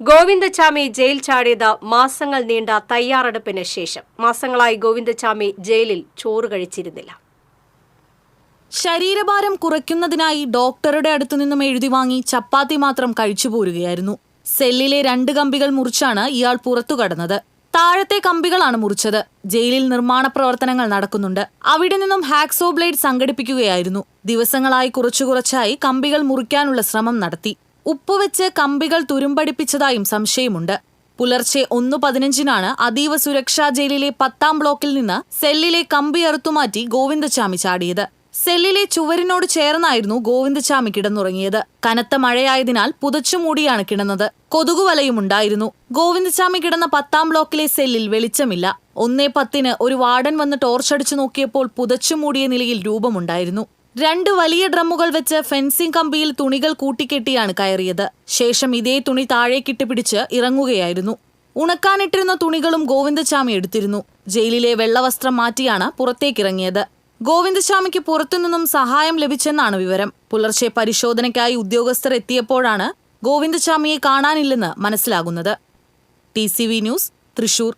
Govindachami jail ചാടിയത് മാസങ്ങൾ നീണ്ട തയ്യാറെടുപ്പിന് ശേഷം. മാസങ്ങളായി ഗോവിന്ദചാമി ജയിലിൽ ചോറ് കഴിച്ചിരുന്നില്ല. ശരീരഭാരം കുറയ്ക്കുന്നതിനായി ഡോക്ടറുടെ അടുത്തു നിന്നും എഴുതി വാങ്ങി ചപ്പാത്തി മാത്രം കഴിച്ചു പോരുകയായിരുന്നു. സെല്ലിലെ രണ്ട് കമ്പികൾ മുറിച്ചാണ് ഇയാൾ പുറത്തു കടന്നത്. താഴത്തെ കമ്പികളാണ് മുറിച്ചത്. ജയിലിൽ നിർമ്മാണ പ്രവർത്തനങ്ങൾ നടക്കുന്നുണ്ട്. അവിടെ നിന്നും ഹാക്സോ ബ്ലേഡ് സംഘടിപ്പിക്കുകയായിരുന്നു. ദിവസങ്ങളായി കുറച്ചു കുറച്ചായി കമ്പികൾ മുറിക്കാനുള്ള ശ്രമം നടത്തി. ഉപ്പുവെച്ച് കമ്പികൾ തുരുമ്പടിപ്പിച്ചതായും സംശയമുണ്ട്. പുലർച്ചെ ഒന്നു പതിനഞ്ചിനാണ് അതീവ സുരക്ഷാ ജയിലിലെ പത്താം ബ്ലോക്കിൽ നിന്ന് സെല്ലിലെ കമ്പി അറുത്തുമാറ്റി ഗോവിന്ദചാമി ചാടിയത്. സെല്ലിലെ ചുവരിനോട് ചേർന്നായിരുന്നു ഗോവിന്ദചാമി കിടന്നുറങ്ങിയത്. കനത്ത മഴയായതിനാൽ പുതച്ചുമൂടിയാണ് കിടന്നത്. കൊതുകുവലയും ഉണ്ടായിരുന്നു. ഗോവിന്ദചാമി കിടന്ന പത്താം ബ്ലോക്കിലെ സെല്ലിൽ വെളിച്ചമില്ല. ഒന്നേ പത്തിന് ഒരു വാർഡൻ വന്ന് ടോർച്ചടിച്ചു നോക്കിയപ്പോൾ പുതച്ചുമൂടിയ നിലയിൽ രൂപമുണ്ടായിരുന്നു. രണ്ട് വലിയ ഡ്രമ്മുകൾ വെച്ച് ഫെൻസിംഗ് കമ്പിയിൽ തുണികൾ കൂട്ടിക്കെട്ടിയാണ് കയറിയത്. ശേഷം ഇതേ തുണി താഴേക്കിട്ട് പിടിച്ച് ഇറങ്ങുകയായിരുന്നു. ഉണക്കാനിട്ടിരുന്ന തുണികളും ഗോവിന്ദചാമി എടുത്തിരുന്നു. ജയിലിലെ വെള്ളവസ്ത്രം മാറ്റിയാണ് പുറത്തേക്കിറങ്ങിയത്. ഗോവിന്ദസ്വാമിക്ക് പുറത്തുനിന്നും സഹായം ലഭിച്ചെന്നാണ് വിവരം. പുലർച്ചെ പരിശോധനയ്ക്കായി ഉദ്യോഗസ്ഥർ എത്തിയപ്പോഴാണ് ഗോവിന്ദസ്വാമിയെ കാണാനില്ലെന്ന് മനസ്സിലാകുന്നത്. T news Thrissur.